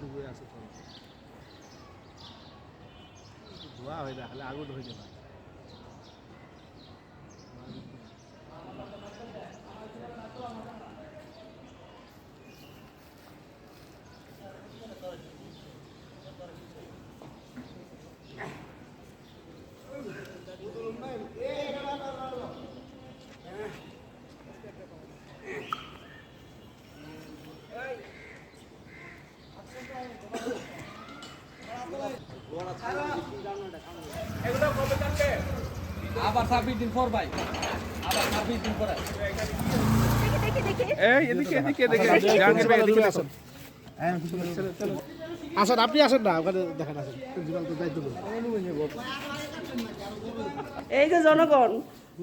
ডুবে আছে ধোয়া হয়ে যায় খালি আগুন হয়ে আবার ছাব্বিশ দিন পর ভাই। আবার ছাব্বিশ দিন পরে। এই এদিকে এদিকে এদিকে। জাহাঙ্গীর ভাই এদিকে আসুন। আসেন আপনি আসেন না ওখানে দেখেন আসেন। প্রিন্সিপাল তো দায়িত্ব এই যে জনগণ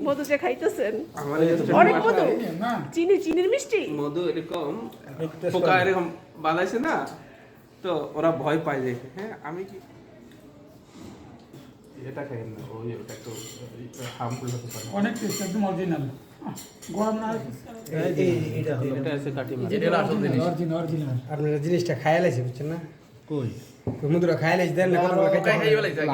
মধু যে খাইতেছেন অনেক মধু। চিনি চিনির মিষ্টি? মধু এরকম পোকা এরকম বাঁধাইছে না? তো ওরা ভয় পায় দেখে হ্যাঁ আমি কি এটা খাই না ওই ওটা একটু হার্মফুল হতে পারে অনেক টেস্ট একদম অরিজিনাল গরম না এটা আছে কাঠি মাছ অরিজিনাল অরিজিনাল আপনারা জিনিসটা খাইয়া লাইছে বুঝছেন না কই খাইয়া দেন না কোনো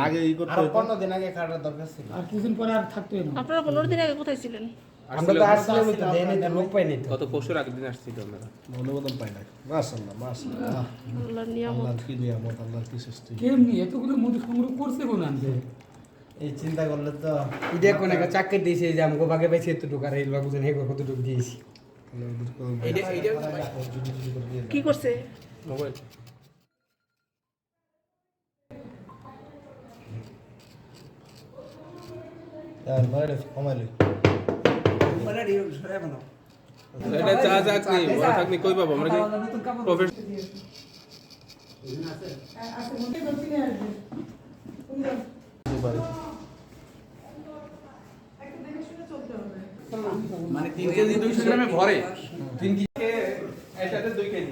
আগে ই করতে হতো। পনেরো দিন আগে কাটার দরকার ছিল আর কিছুদিন পরে আর থাকতে না আপনারা পনেরো দিন আগে কোথায় ছিলেন আমরা তো লোক পাই নাই তো। গত পরশুর আগের দিন আসছিল আমরা। অনুমোদন পাই না মাশাআল্লাহ মাশাআল্লাহ। আল্লাহর নিয়ামত। আল্লাহর কি নিয়ামত আল্লাহর কি সৃষ্টি? কেমনি এতগুলো মধু সংগ্রহ করছে কোন আনতে এই চিন্তা করলে তো ইডে কোন একটা চাকরি দিয়েছে যে আমগো বাগে পাইছে এত টাকা জানে হেগো কত টাকা দিয়েছি। কি করছে? মোবাইল। এটা চা মানে তিন কেজি দুইশো গ্রামে ভরে তিন কেজি দুই কেজি